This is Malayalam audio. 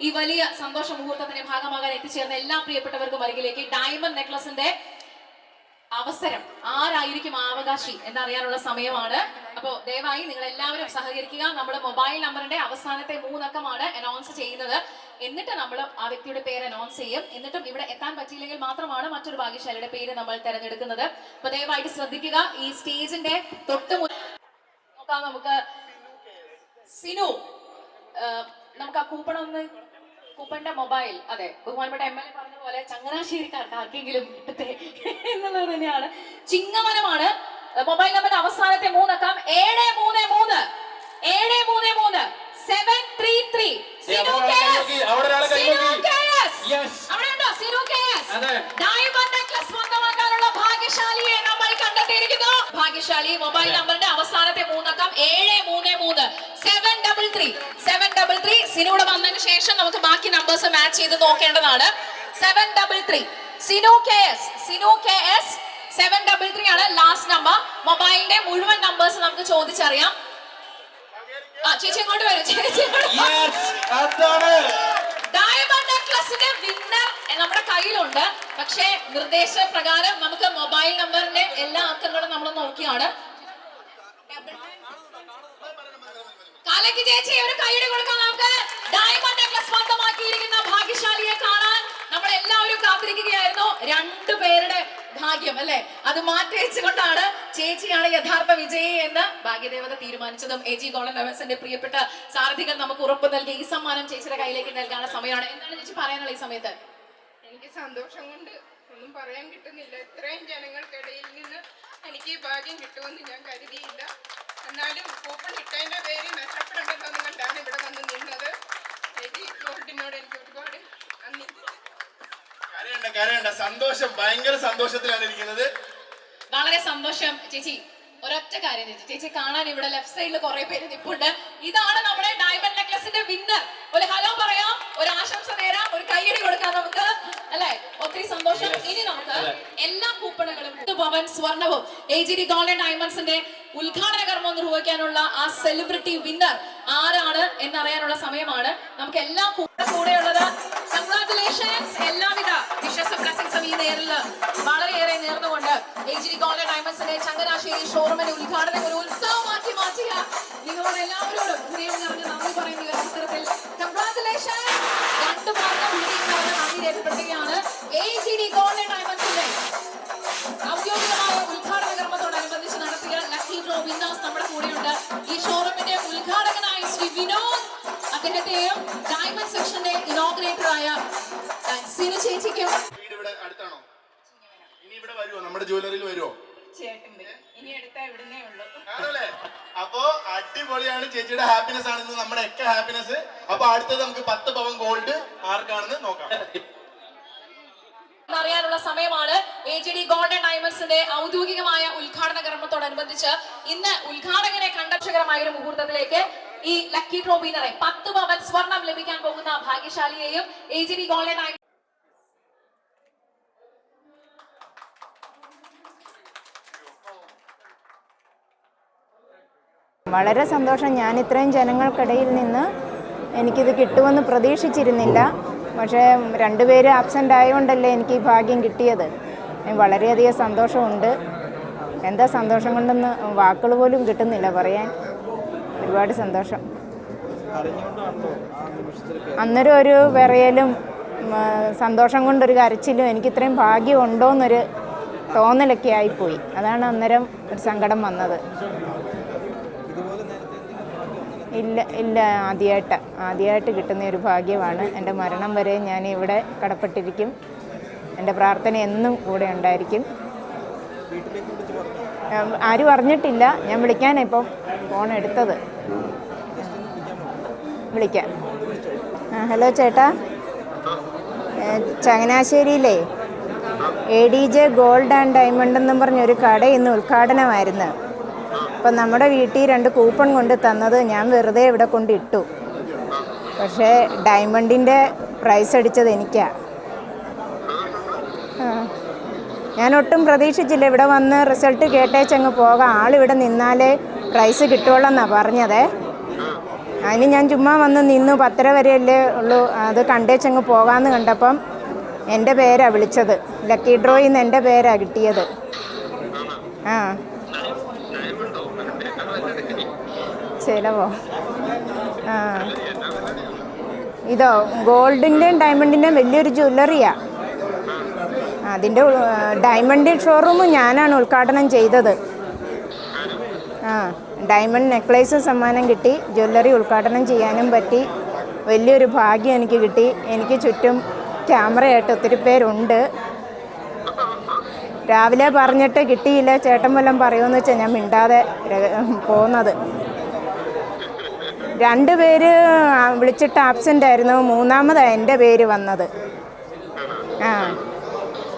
ഈ വലിയ സന്തോഷ മുഹൂർത്തത്തിന്റെ ഭാഗമാകാൻ എത്തിച്ചേർന്ന എല്ലാ പ്രിയപ്പെട്ടവർക്കും അരികിലേക്ക് ഡയമണ്ട് നെക്ലസിന്റെ അവസരം. ആരായിരിക്കും അവകാശി എന്നറിയാനുള്ള സമയമാണ്. അപ്പോ ദയവായി നിങ്ങൾ എല്ലാവരും സഹകരിക്കുക. നമ്മുടെ മൊബൈൽ നമ്പറിന്റെ അവസാനത്തെ മൂന്നക്കമാണ് അനൗൺസ് ചെയ്യുന്നത്. എന്നിട്ട് നമ്മൾ ആ വ്യക്തിയുടെ പേര് അനൗൺസ് ചെയ്യും. എന്നിട്ടും ഇവിടെ എത്താൻ പറ്റിയില്ലെങ്കിൽ മാത്രമാണ് മറ്റൊരു ഭാഗ്യശാലിയുടെ പേര് നമ്മൾ തിരഞ്ഞെടുക്കുന്നത്. അപ്പൊ ദയവായിട്ട് ശ്രദ്ധിക്കുക. ഈ സ്റ്റേജിന്റെ തൊട്ട് നോക്കാം നമുക്ക്. സിനു. നമുക്ക് ആ കൂപ്പൺ ഒന്ന് കൂപ്പന്റെ മൊബൈൽ അതെ ബഹുമാനപ്പെട്ട എം എൽ എ പറഞ്ഞ പോലെ ചങ്ങനാശ്ശേരിക്കാർക്ക് ആർക്കെങ്കിലും കിട്ടട്ടെ എന്നുള്ളത് തന്നെയാണ്. ചിങ്ങമനമാണ് മൊബൈൽ നമ്പർ അവസാനത്തെ മൂന്നക്കം. ഏഴ് മൂന്ന് മൂന്ന്. ഏഴ് മൂന്ന് മൂന്ന്. Seven three three Sinu K S. Sinu. K S. അവിടെ ഉണ്ടോ? Sinu K S? നെക്ലസ് സ്വന്തമാക്കാനുള്ള ഭാഗ്യശാലിയെ നമ്മൾ കണ്ടെത്തിയിരിക്കുന്നു. ഭാഗ്യശാലി മൊബൈൽ നമ്പറിന്റെ അവസാനത്തെ ശേഷം നമുക്ക് ബാക്കി നമ്പേഴ്സ് മാച്ച് ചെയ്ത് നോക്കേണ്ടതാണ്. Seven double three Sinu K S Sinu K S seven double three ആണ് ലാസ്റ്റ് നമ്പർ മൊബൈലിന്റെ മുഴുവൻ നമ്പേഴ്സ് നമുക്ക് ചോദിച്ചറിയാം. ആ ചേച്ചി ഇങ്ങോട്ട് വരും? ചേച്ചി ഡയമണ്ട് നെക്ലസിന്റെ വിന്നർ നമ്മുടെ കയ്യിലുണ്ട്. പക്ഷേ നിർദ്ദേശപ്രകാരം നമുക്ക് മൊബൈൽ നമ്പറിന്റെ എല്ലാ അക്കങ്ങളും നമ്മൾ നോക്കിയാണ്. കലക്ക് ചേച്ചി ഒരു കൈയുടെ കൊടുക്കാൻ നമുക്ക്. ഡയമണ്ട് നെക്ലസ് സ്വന്തമാക്കിയിരിക്കുന്ന ഭാഗ്യശാലിയെ കാണാൻ നമ്മൾ എല്ലാവരും കാത്തിരിക്കുകയായിരുന്നു. രണ്ടു പേരുടെ ഭാഗ്യം അല്ലെ? അത് മാറ്റി വെച്ചുകൊണ്ടാണ് ചേച്ചിയാണ് യഥാർത്ഥ വിജയി എന്ന് ഭാഗ്യദേവത തീരുമാനിച്ചതും. എ ജി ഗോളൻ ലെവൻസിന്റെ പ്രിയപ്പെട്ട സാരഥികൾ നമുക്ക് ഉറപ്പ് നൽകി ഈ സമ്മാനം ചേച്ചിയുടെ കയ്യിലേക്ക് നൽകാനുള്ള സമയമാണ്. എന്താണ് ചേച്ചി പറയാനുള്ള ഈ സമയത്ത്? എനിക്ക് സന്തോഷം കൊണ്ട് ഒന്നും പറയാൻ കിട്ടുന്നില്ല. ഇത്രയും ജനങ്ങൾക്കിടയിൽ നിന്ന് എനിക്ക് ഈ ഭാഗ്യം കിട്ടുമെന്ന് ഞാൻ കരുതിയില്ല. എന്നാലും കൂപ്പൺ ഇട്ടതിന്റെ പേര് നഷ്ടപ്പെടേണ്ടതെന്ന് കണ്ടാണ് ഇവിടെ വന്ന് നിന്നത്. എജി ഗോൾഡിനോട് എനിക്ക് ഒരുപാട് നന്ദി. കരയണ്ട കരയണ്ട. സന്തോഷം ഭയങ്കര സന്തോഷത്തിലാണ് ഇരിക്കുന്നത്. വളരെ സന്തോഷം. ചേച്ചി ഒരൊറ്റ കാര്യം ചേച്ചി. ചേച്ചി കാണാൻ ഇവിടെ ലെഫ്റ്റ് സൈഡിൽ കുറെ പേര് നിപ്പുണ്ട്. ഇതാണ് നമ്മുടെ ഡയമണ്ട് നെക്ലസിന്റെ വിന്നർ ഒരു ഹലോ പറയാം ഒരു ആശംസ നേരാം ഒരു കൈയടി കൊടുക്കാം നമുക്ക് അല്ലെ ഒത്തിരി സന്തോഷം ഇനി നമുക്ക് എല്ലാ കൂപ്പണുകളും പത്ത് പവൻ സ്വർണവും. എ ജി ഡി ഗോൾഡൻ ഡയമണ്ട്സിന്റെ ഉദ്ഘാടന കർമ്മം നിർവഹിക്കാനുള്ള ആ സെലിബ്രിറ്റി വിന്നർ ആരാണ് എന്നറിയാനുള്ള സമയമാണ്. നമുക്ക് എല്ലാ കൂടെ കൂടെയുള്ളത് കൺഗ്രാറ്റുലേഷൻസ് എല്ലാവിധ വിശ്വസ ബ്ലസ്സിംഗ്സും ഈ നേരിൽ വളരെയേറെ നേർന്നുകൊണ്ട് എ ജി ഡി ഗോൾഡൻ ഡയമണ്ട്സിന്റെ ചങ്ങനാശ്ശേരി ഷോറൂമിന്റെ ഉദ്ഘാടനം ഒരു ഉത്സവമാക്കി മാറ്റിയ നിങ്ങളോട് എല്ലാവരോടും അദ്ദേഹത്തെയും ഡയമണ്ട് സെക്ഷന്റെ ഇനോഗ്രേറ്ററായ സിനു ചേച്ചിക്കും. വീട് ഇവിടെ അടുത്താണോ? ഇനി ഇവിടെ വരുമോ നമ്മുടെ ജ്വല്ലറിയിൽ വരുമോ ആണല്ലേ? അപ്പോ അടിപൊളിയാണ് ചേച്ചിയുടെ ഹാപ്പിനെസ് ആണ് ഇന്ന് നമ്മുടെ ഒക്കെ ഹാപ്പിനെസ് അപ്പൊ അടുത്തത് നമുക്ക് പത്ത് പവൻ ഗോൾഡ് ആർക്കാണെന്ന് നോക്കാം. അറിയാനുള്ള സമയമാണ്. എ ജി ഡി ഗോൾഡൻ ഡയമണ്ട്സിന്റെ ഔദ്യോഗികമായ ഉദ്ഘാടന കർമ്മത്തോടനുബന്ധിച്ച് ഇന്ന് ഉദ്ഘാടകനെ കണ്ടക്ഷകരമായ ഒരു മുഹൂർത്തത്തിലേക്ക് ഈ ലക്കി ഡ്രോ വിന്നറെ പത്ത് പവൻ സ്വർണം ലഭിക്കാൻ പോകുന്ന ഭാഗ്യശാലിയെയും എ ജി ഡി ഗോൾഡൻ ആയി വളരെ സന്തോഷം. ഞാൻ ഇത്രയും ജനങ്ങൾക്കിടയിൽ നിന്ന് എനിക്കിത് കിട്ടുമെന്ന് പ്രതീക്ഷിച്ചിരുന്നില്ല. പക്ഷേ രണ്ടുപേര് ആബ്സെന്റ് ആയതുകൊണ്ടല്ലേ എനിക്ക് ഈ ഭാഗ്യം കിട്ടിയത്. വളരെയധികം സന്തോഷമുണ്ട്. എന്താ സന്തോഷം കൊണ്ടെന്ന് വാക്കുകൾ പോലും കിട്ടുന്നില്ല പറയാൻ. ഒരുപാട് സന്തോഷം. അന്നേരം ഒരു വിറയലും സന്തോഷം കൊണ്ടൊരു കരച്ചിലും എനിക്ക് ഇത്രയും ഭാഗ്യം ഉണ്ടോയെന്നൊരു തോന്നലൊക്കെ ആയിപ്പോയി. അതാണ് അന്നേരം ഒരു സങ്കടം വന്നത്. ഇല്ല ഇല്ല ആദ്യമായിട്ട് ആദ്യമായിട്ട് കിട്ടുന്ന ഒരു ഭാഗ്യമാണ്. എന്റെ മരണം വരെ ഞാൻ ഇവിടെ കടപ്പെട്ടിരിക്കും. എന്റെ പ്രാർത്ഥന എന്നും കൂടെ ഉണ്ടായിരിക്കും. ആരും അറിഞ്ഞിട്ടില്ല. ഞാൻ വിളിക്കാനാണ് ഇപ്പം ഫോൺ എടുത്തത്. വിളിക്കാം. ആ ഹലോ ചേട്ടാ. ചങ്ങനാശ്ശേരിയിലേ A D J gold and diamond എന്നും പറഞ്ഞൊരു കട ഇന്ന് ഉദ്ഘാടനമായിരുന്നു. അപ്പം നമ്മുടെ വീട്ടിൽ രണ്ട് കൂപ്പൺ കൊണ്ട് തന്നത് ഞാൻ വെറുതെ ഇവിടെ കൊണ്ട് ഇട്ടു. പക്ഷേ ഡയമണ്ടിന്റെ പ്രൈസ് അടിച്ചത് എനിക്കാണ് ഞാൻ ഒട്ടും പ്രതീക്ഷിച്ചില്ല ഇവിടെ വന്ന് റിസൾട്ട് കേട്ടേച്ചങ്ങ് പോകാം. ആളിവിടെ നിന്നാലേ പ്രൈസ് പറഞ്ഞത് പറഞ്ഞതേ. അതിന് ഞാൻ ചുമ്മാ വന്ന് നിന്നു പത്തര വരെയല്ലേ ഉള്ളൂ. അത് കണ്ടേച്ചങ്ങ് പോകാമെന്ന് കണ്ടപ്പം എന്റെ പേരാണ് വിളിച്ചത്. ലക്കി ഡ്രോയിൽ നിന്ന് എന്റെ പേരാണ് കിട്ടിയത്. ആ. ചിലവോ? ആ. ഇതോ ഗോൾഡിന്റെയും ഡയമണ്ടിന്റെയും വലിയൊരു ജ്വല്ലറിയാ. അതിന്റെ ഡയമണ്ട് ഷോറൂം ഞാനാണ് ഉദ്ഘാടനം ചെയ്തത്. ആ ഡയമണ്ട് നെക്ലേസ് സമ്മാനം കിട്ടി. ജ്വല്ലറി ഉദ്ഘാടനം ചെയ്യാനും പറ്റി. വലിയൊരു ഭാഗ്യം എനിക്ക് കിട്ടി. എനിക്ക് ചുറ്റും ക്യാമറയായിട്ട് ഒത്തിരി പേരുണ്ട്. രാവിലെ പറഞ്ഞിട്ട് കിട്ടിയില്ല. ചേട്ടൻ വല്ലതും പറയുമെന്ന് വെച്ചാൽ ഞാൻ മിണ്ടാതെ പോകുന്നത് രണ്ട് പേര് വിളിച്ചിട്ട് ആബ്സെന്റ് ആയിരുന്നു. മൂന്നാമതാണ് എന്റെ പേര് വന്നത്. ആ.